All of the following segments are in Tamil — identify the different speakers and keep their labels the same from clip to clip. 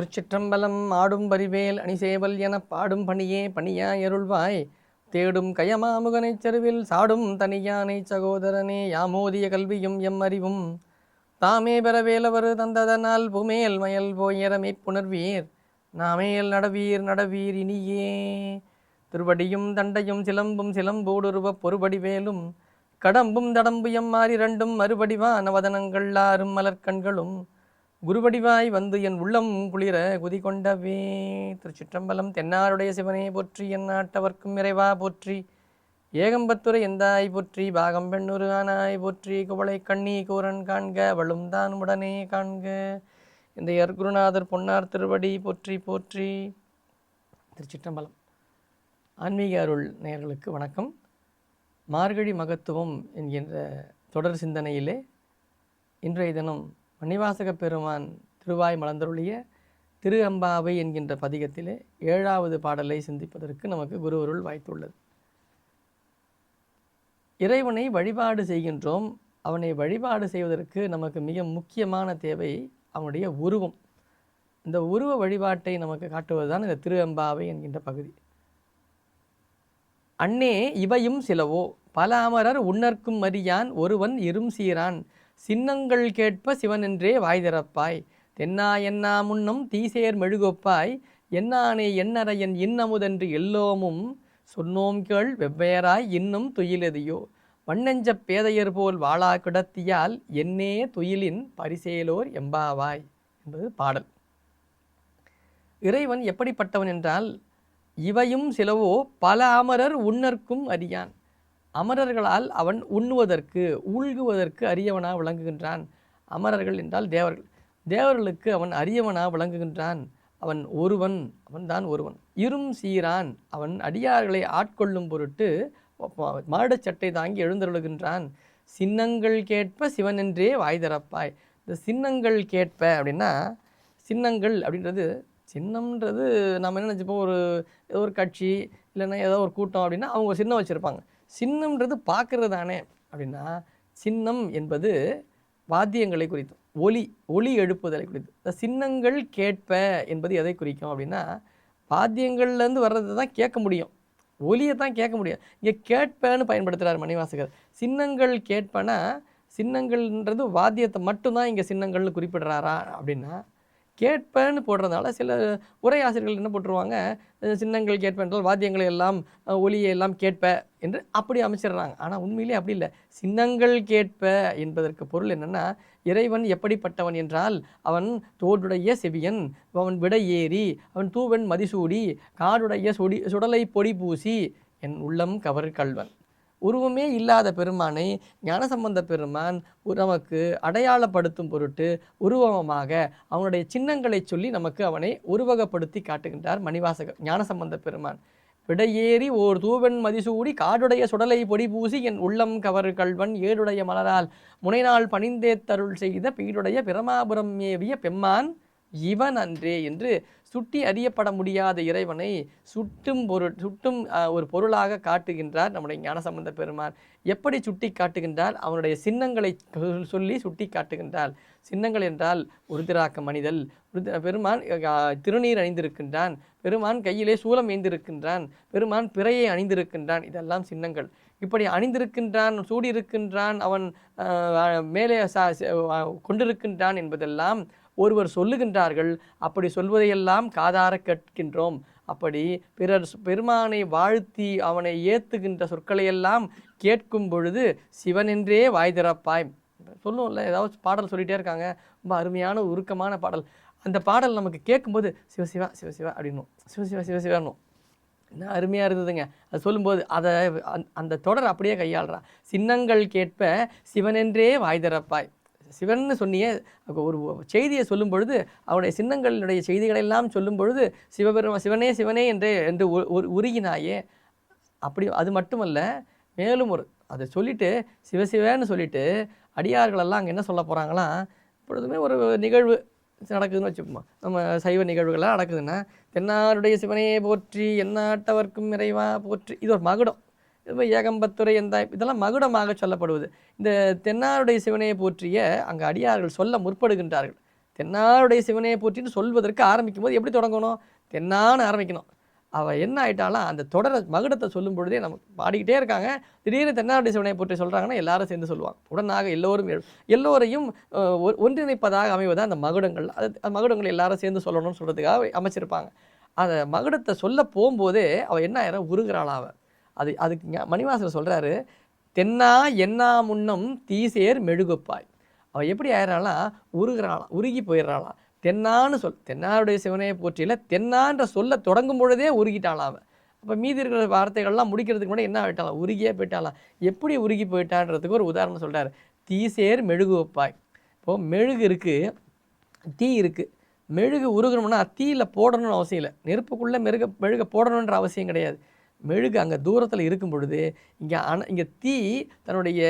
Speaker 1: திருச்சிற்றம்பலம் ஆடும் பரிவேல் அணிசேவல் என பாடும் பணியே பணியா எருள்வாய் தேடும் கயமாமுகனைச் செருவில் சாடும் தனியானை சகோதரனே யாமோதிய கல்வியும் எம் அறிவும். தாமே பெறவேலவர் தந்ததனால் புமேல் மயல் போயரமை புணர்வீர் நாமேல் நடவீர் நடவீர் இனியே. திருவடியும் தண்டையும் சிலம்பும் சிலம்போடுருவப் பொறுபடி வேலும். கடம்பும் தடம்பு எம்மாறி இரண்டும் மறுபடிவான வதனங்கள் ஆறும் மலர்க்கண்களும். குருவடிவாய் வந்து என் உள்ளம் குளிர குதி கொண்டவே திருச்சிற்றம்பலம் தென்னாருடைய சிவனே போற்றி என் நாட்டவர்க்கும் இறைவா போற்றி. ஏகம்பத்துரை எந்தாய் போற்றி பாகம் பெண்ணுரு ஆனாய் போற்றி. குவளை கண்ணி கூரன் காண்க வளும் தான் உடனே காண்க. இந்த குருநாதர் பொன்னார் திருவடி போற்றி போற்றி. திருச்சிற்றம்பலம். ஆன்மீக அருள் நேயர்களுக்கு வணக்கம். மார்கழி மகத்துவம் என்கின்ற தொடர் சிந்தனையிலே இன்றைய தினம் மணிவாசக பெருமான் திருவாய் மலர்ந்தருளிய திரு அம்பாவை என்கின்ற பதிகத்திலே ஏழாவது பாடலை சிந்திப்பதற்கு நமக்கு குருவருள் வாய்த்துள்ளது. இறைவனை வழிபாடு செய்கின்றோம். அவனை வழிபாடு செய்வதற்கு நமக்கு மிக முக்கியமான தேவை அவனுடைய உருவம். இந்த உருவ வழிபாட்டை நமக்கு காட்டுவதுதான் இந்த திரு அம்பாவை என்கின்ற பகுதி. அன்னே இவையும் சிலவோ பல அமரர் உன்னர்க்கும் மரியான் ஒருவன் இரும் சீரான். சின்னங்கள் கேட்ப சிவனென்றே வாய் திறப்பாய். தென்னா என்னா முன்னம் தீசேர் மெழுகொப்பாய். என்னானே எண்ணறையன் இன்னமுதென்று எல்லோமும் சொன்னோம் கேள் வெவ்வேறாய் இன்னும் துயிலெதியோ. வண்ணெஞ்சப் பேதையர் போல் வாளா கிடத்தியால் என்னே துயிலின் பரிசேலோர் எம்பாவாய். என்பது பாடல். இறைவன் எப்படிப்பட்டவன் என்றால் இவையும் சிலவோ பல அமரர் உன்னர்க்கும் அறியான். அமரர்களால் அவன் உண்ணுவதற்கு ஊழ்குவதற்கு அரியவனாக விளங்குகின்றான். அமரர்கள் என்றால் தேவர்கள். தேவர்களுக்கு அவன் அரியவனாக விளங்குகின்றான். அவன் ஒருவன் அவன்தான் ஒருவன். இரும் சீரான் அவன் அடியார்களை ஆட்கொள்ளும் பொருட்டு மாடச் சட்டை தாங்கி எழுந்தருளுகின்றான். சின்னங்கள் கேட்ப சிவனென்றே வாய் திறப்பாய். இந்த சின்னங்கள் கேட்ப அப்படின்னா சின்னங்கள் அப்படின்றது சின்னம்ன்றது நம்ம என்ன நினச்சிப்போம்? ஒரு ஏதோ ஒரு கட்சி இல்லைன்னா ஏதோ ஒரு கூட்டம் அப்படின்னா அவங்க சின்னம் வச்சுருப்பாங்க. சின்னம்ன்றது பார்க்கறது தானே அப்படின்னா சின்னம் என்பது வாத்தியங்களை குறித்தும் ஒலி ஒலி எழுப்புதலை குறித்து. இந்த சின்னங்கள் கேட்ப என்பது எதை குறிக்கும் அப்படின்னா வாத்தியங்கள்லேருந்து வர்றதை தான் கேட்க முடியும். ஒலியை தான் கேட்க முடியும். இங்கே கேட்பேன்னு பயன்படுத்துகிறார் மணிவாசகர். சின்னங்கள் கேட்பனா சின்னங்கள்ன்றது வாத்தியத்தை மட்டும்தான் இங்கே சின்னங்கள்னு குறிப்பிடுறாரா அப்படின்னா கேட்பேன்னு போடுறதுனால சில உரையாசிரியர்கள் என்ன போட்டுருவாங்க சின்னங்கள் கேட்பேன் என்றால் வாத்தியங்களை எல்லாம் ஒலியை எல்லாம் கேட்ப என்று அப்படி அமைச்சிடுறாங்க. ஆனால் உண்மையிலே அப்படி இல்லை. சின்னங்கள் கேட்ப என்பதற்கு பொருள் என்னென்னா இறைவன் எப்படிப்பட்டவன் என்றால் அவன் தோடுடைய செவியன் அவன் விடை ஏறி அவன் தூவன் மதிசூடி காடுடைய சுடி சுடலை பொடி பூசி என் உள்ளம் கவர் கல்வன் உருவமே இல்லாத பெருமானை ஞானசம்பந்த பெருமான் நமக்கு அடையாளப்படுத்தும் பொருட்டு உருவமாக அவனுடைய சின்னங்களை சொல்லி நமக்கு அவனை உருவகப்படுத்தி காட்டுகின்றார் மணிவாசகர் ஞானசம்பந்த பெருமான். விடையேறி ஓர் தூவன் மதிசூடி காடுடைய சுடலை பொடி பூசி என் உள்ளம் கவர் கல்வன் ஏடுடைய மலரால். முனைநாள் பணிந்தே தருள் செய்த பீடுடைய பிரமாபுரம் ஏவிய பெம்மான் இவன் அன்றே என்று சுட்டி அறியப்பட முடியாத இறைவனை சுட்டும் பொருள் சுட்டும் ஒரு பொருளாக காட்டுகின்றார் நம்முடைய ஞானசம்பந்த பெருமான். எப்படி சுட்டி காட்டுகின்றார்? அவனுடைய சின்னங்களை சொல்லி சுட்டி காட்டுகின்றார் சின்னங்கள் என்றால் உருதிராக்க மனிதல். பெருமான் திருநீர் அணிந்திருக்கின்றான். பெருமான் கையிலே சூலம் ஏந்திருக்கின்றான். பெருமான் பிறையை அணிந்திருக்கின்றான். இதெல்லாம் சின்னங்கள். இப்படி அணிந்திருக்கின்றான் சூடியிருக்கின்றான் அவன் மேலே கொண்டிருக்கின்றான் என்பதெல்லாம் ஒருவர் சொல்லுகின்றார்கள். அப்படி சொல்வதையெல்லாம் காதார கேட்கின்றோம். அப்படி பிறர் பெருமானை வாழ்த்தி அவனை ஏத்துகின்ற சொற்களையெல்லாம் கேட்கும் பொழுது சிவனென்றே வாய் திறப்பாய். சொல்லுவோம்ல ஏதாவது பாடல் சொல்லிகிட்டே இருக்காங்க. ரொம்ப அருமையான உருக்கமான பாடல். அந்த பாடல் நமக்கு கேட்கும்போது சிவசிவா சிவசிவா அப்படின்னும். சிவசிவா சிவசிவான்னும் என்ன அருமையாக இருந்ததுங்க. அது சொல்லும்போது அதை அந்த தொடர் அப்படியே கையாளுறான் சின்னங்கள் கேட்ப சிவனென்றே வாய் திறப்பாய். சிவன் சொன்னிய ஒரு செய்தியை சொல்லும் பொழுது அவனுடைய சின்னங்களினுடைய செய்திகளை எல்லாம் சொல்லும் பொழுது சிவபெரும சிவனே சிவனே என்றே என்று உருகினாயே. அப்படி அது மட்டுமல்ல மேலும் ஒரு அதை சொல்லிவிட்டு சிவசிவன்னு சொல்லிவிட்டு அடியார்களெல்லாம் அங்கே என்ன சொல்ல போகிறாங்களா எப்பொழுதுமே ஒரு நிகழ்வு நடக்குதுன்னு வச்சுப்போம். நம்ம சைவ நிகழ்வுகள்லாம் நடக்குதுன்னா தென்னாருடைய சிவனையே போற்றி எந்நாட்டவர்க்கும் இறைவா போற்றி. இது ஒரு மகுடம். இது ஏகம்பத்துறை எந்த இதெல்லாம் மகுடமாக சொல்லப்படுவது. இந்த தென்னாருடைய சிவனையை போற்றிய அங்கே அடியார்கள் சொல்ல முற்படுகின்றார்கள். தென்னாருடைய சிவனையை போற்றின்னு சொல்வதற்கு ஆரம்பிக்கும் போது எப்படி தொடங்கணும்? தென்னான்னு ஆரம்பிக்கணும். அவள் என்ன ஆயிட்டாலும் அந்த தொடரை மகுடத்தை சொல்லும் பொழுதே நம்ம பாடிக்கிட்டே இருக்காங்க. திடீர்னு தென்னாடி சிவனையை பற்றி சொல்கிறாங்கன்னா எல்லாரும் சேர்ந்து சொல்லுவாங்க. உடனாக எல்லோரும் எல்லோரையும் ஒன்றிணைப்பதாக அமைவதா அந்த மகுடங்கள் அது அந்த மகுடங்கள் எல்லாரும் சேர்ந்து சொல்லணும்னு சொல்கிறதுக்காக அமைச்சிருப்பாங்க. அந்த மகுடத்தை சொல்ல போகும்போதே அவள் என்ன ஆயிரம் உருகிறாளா அவள் அது அதுக்கு மணிவாசர் சொல்கிறாரு தென்னா என்னா முன்னம் தீசேர் மெழுகுப்பாய். அவள் எப்படி ஆயிடுறாளாம் உருகிறாளாம் உருகி போயிடுறாளாம் தென்னான்னு சொல் தென்னாருடைய சிவனையை போற்றியில் தென்னான்ற சொல்ல தொடங்கும் பொழுதே உருகிட்டாளாம் அவன். அப்போ மீதி இருக்கிற வார்த்தைகள்லாம் முடிக்கிறதுக்கு முன்னாடி என்ன ஆகிட்டாலாம் உருகியே போயிட்டாலாம் எப்படி உருகி போயிட்டான்றதுக்கு ஒரு உதாரணம் சொல்கிறார் தீசேர் மெழுகு வைப்பாய் இப்போது மெழுகு இருக்குது தீ இருக்குது மெழுகு உருகணும்னா தீயில் போடணும்னு அவசியம் இல்லை. நெருப்புக்குள்ளே மெருக மெழுக போடணுன்ற அவசியம் கிடையாது. மெழுகு அங்கே தூரத்தில் இருக்கும் பொழுது இங்கே அண இங்கே தீ தன்னுடைய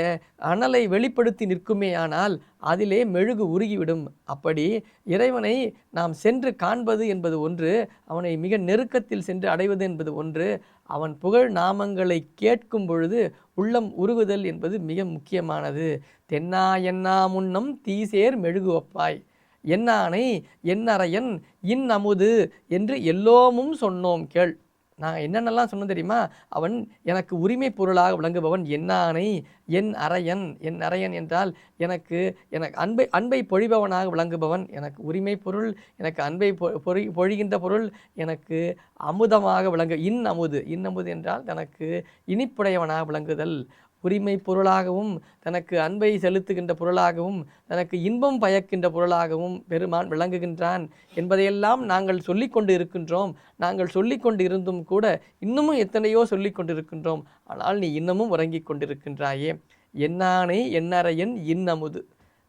Speaker 1: அனலை வெளிப்படுத்தி நிற்குமே ஆனால் அதிலே மெழுகு உருகிவிடும். அப்படி இறைவனை நாம் சென்று காண்பது என்பது ஒன்று அவனை மிக நெருக்கத்தில் சென்று அடைவது என்பது ஒன்று அவன் புகழ் நாமங்களை கேட்கும் பொழுது உள்ளம் உருகுதல் என்பது மிக முக்கியமானது. தென்னா என்னா முன்னம் தீசேர் மெழுகு ஒப்பாய். என்னானை என்னறையன் இன் அமுது என்று எல்லோமும் சொன்னோம் கேள். நான் என்னென்னலாம் சொன்னோம் தெரியுமா? அவன் எனக்கு உரிமை பொருளாக விளங்குபவன் என்னானை என் அரையன் என் அரையன் என்றால் எனக்கு எனக்கு அன்பை அன்பை பொழிபவனாக விளங்குபவன் எனக்கு உரிமை பொருள் எனக்கு அன்பை பொ- பொறி பொழிகின்ற பொருள் எனக்கு அமுதமாக விளங்கு இன் அமுது இன் அமுது என்றால் தனக்கு இனிப்புடையவனாக விளங்குதல். உரிமை பொருளாகவும் தனக்கு அன்பை செலுத்துகின்ற பொருளாகவும் தனக்கு இன்பம் பயக்கின்ற பொருளாகவும் பெருமான் விளங்குகின்றான். என்பதையெல்லாம் நாங்கள் சொல்லிக்கொண்டு இருக்கின்றோம் நாங்கள் சொல்லிக்கொண்டு இருந்தும் கூட இன்னமும் எத்தனையோ சொல்லிக் கொண்டிருக்கின்றோம். ஆனால் நீ இன்னமும் உறங்கிக் கொண்டிருக்கின்றாயே. என்னானை எண்ணறையன் இன்னமுது.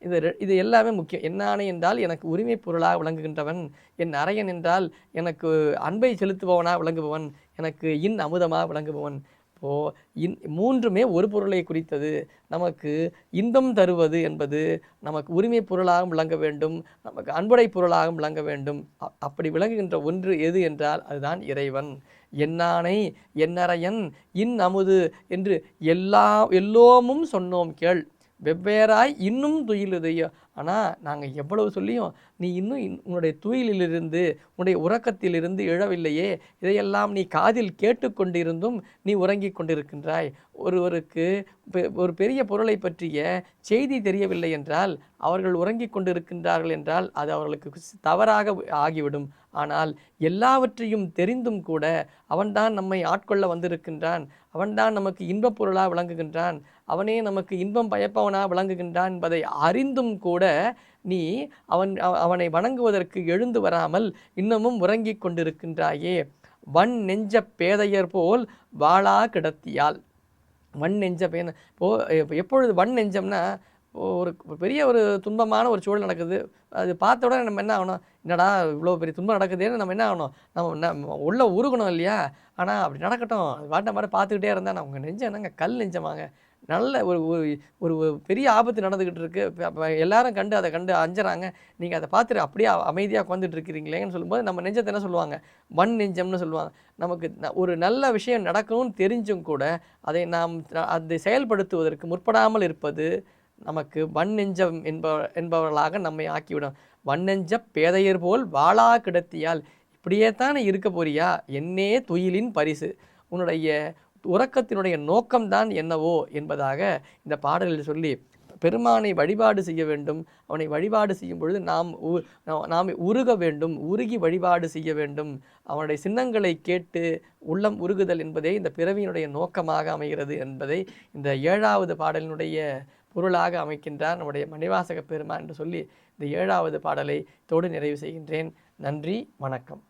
Speaker 1: இது இது எல்லாமே முக்கியம். என்னானை என்றால் எனக்கு உரிமை பொருளாக விளங்குகின்றவன். என் அரையன் என்றால் எனக்கு அன்பை செலுத்துபவனாக விளங்குபவன். எனக்கு இன் அமுதமாக விளங்குபவன். இப்போது இன் மூன்றுமே ஒரு பொருளை குறித்தது. நமக்கு இன்பம் தருவது என்பது நமக்கு உரிமை பொருளாகவும் விளங்க வேண்டும் நமக்கு அன்புடை பொருளாகவும் விளங்க வேண்டும். அப்படி விளங்குகின்ற ஒன்று எது என்றால் அதுதான் இறைவன். என்னானை என்னறையன் இன் அமுது என்று எல்லா எல்லோமும் சொன்னோம் கேள். வெவ்வேறாய் இன்னும் துயிலுதையோ. ஆனால் நாங்கள் எவ்வளவு சொல்லியும் நீ இன்னும் இன்- உன்னுடைய துயிலிலிருந்து உன்னுடைய உறக்கத்திலிருந்து எழவில்லையே. இதையெல்லாம் நீ காதில் கேட்டுக்கொண்டிருந்தும் நீ உறங்கிக் கொண்டிருக்கின்றாய். ஒருவருக்கு பெ- ஒரு பெரிய பொருளை பற்றிய செய்தி தெரியவில்லை என்றால் அவர்கள் உறங்கிக் கொண்டிருக்கின்றார்கள் என்றால் அது அவர்களுக்கு தவறாக ஆகிவிடும். ஆனால் எல்லாவற்றையும் தெரிந்தும் கூட அவன்தான் நம்மை ஆட்கொள்ள வந்திருக்கின்றான். அவன்தான் நமக்கு இன்பப் பொருளாக விளங்குகின்றான். அவனே நமக்கு இன்பம் பயப்பவனாக விளங்குகின்றான் என்பதை அறிந்தும் கூட நீ அவன் அவனை வணங்குவதற்கு எழுந்து வராமல் இன்னமும் உறங்கிக் கொண்டிருக்கின்றாயே. வன் நெஞ்ச பேதையர் போல் வாளா கிடத்தியால். வன் நெஞ்ச பேன இப்போ எப்பொழுது வன் நெஞ்சம்னா ஒரு பெரிய ஒரு துன்பமான ஒரு சூழல் நடக்குது. அது பார்த்த உடனே நம்ம என்ன ஆகணும்? என்னடா இவ்வளோ பெரிய துன்பம் நடக்குதுன்னு நம்ம என்ன ஆகணும்? நம்ம நம்ம உருகணும் இல்லையா? ஆனால் அப்படி நடக்கட்டும். அது வாட்ட மாதிரி பார்த்துக்கிட்டே இருந்தால் நான் உங்கள் நெஞ்சம் என்னங்க? கல் நெஞ்சமாங்க. நல்ல ஒரு ஒரு ஒரு பெரிய ஆபத்து நடந்துக்கிட்டு இருக்கு. எல்லாரும் கண்டு அதை கண்டு அஞ்சுறாங்க. நீங்கள் அதை பார்த்துட்டு அப்படியே அமைதியாக உட்காந்துட்டு இருக்கிறீங்களேன்னு சொல்லும்போது நம்ம நெஞ்சத்தை என்ன சொல்லுவாங்க? வன் நெஞ்சம்னு சொல்லுவாங்க. நமக்கு ஒரு நல்ல விஷயம் நடக்கணும்னு தெரிஞ்சும் கூட அதை நாம் அதை செயல்படுத்துவதற்கு முற்படாமல் இருப்பது நமக்கு வன் நெஞ்சம் என்ப என்பவர்களாக நம்மை ஆக்கிவிடும். வன்னெஞ்ச பேதையர் போல் வாழா கிடத்தியால் இப்படியே தானே இருக்க போறியா? என்னே துயிலின் பரிசு. உன்னுடைய உறக்கத்தினுடைய நோக்கம்தான் என்னவோ என்பதாக இந்த பாடலில் சொல்லி பெருமானை வழிபாடு செய்ய வேண்டும். அவனை வழிபாடு செய்யும் பொழுது நாம் உ- நாம் உருக வேண்டும். உருகி வழிபாடு செய்ய வேண்டும். அவனுடைய சின்னங்களை கேட்டு உள்ளம் உருகுதல் என்பதே இந்த பிறவியினுடைய நோக்கமாக அமைகிறது என்பதை இந்த ஏழாவது பாடலினுடைய பொருளாக அமைக்கின்றார் நம்முடைய மணிவாசக பெருமான் என்று சொல்லி இந்த ஏழாவது பாடலை தோடு நிறைவு செய்கின்றேன். நன்றி வணக்கம்.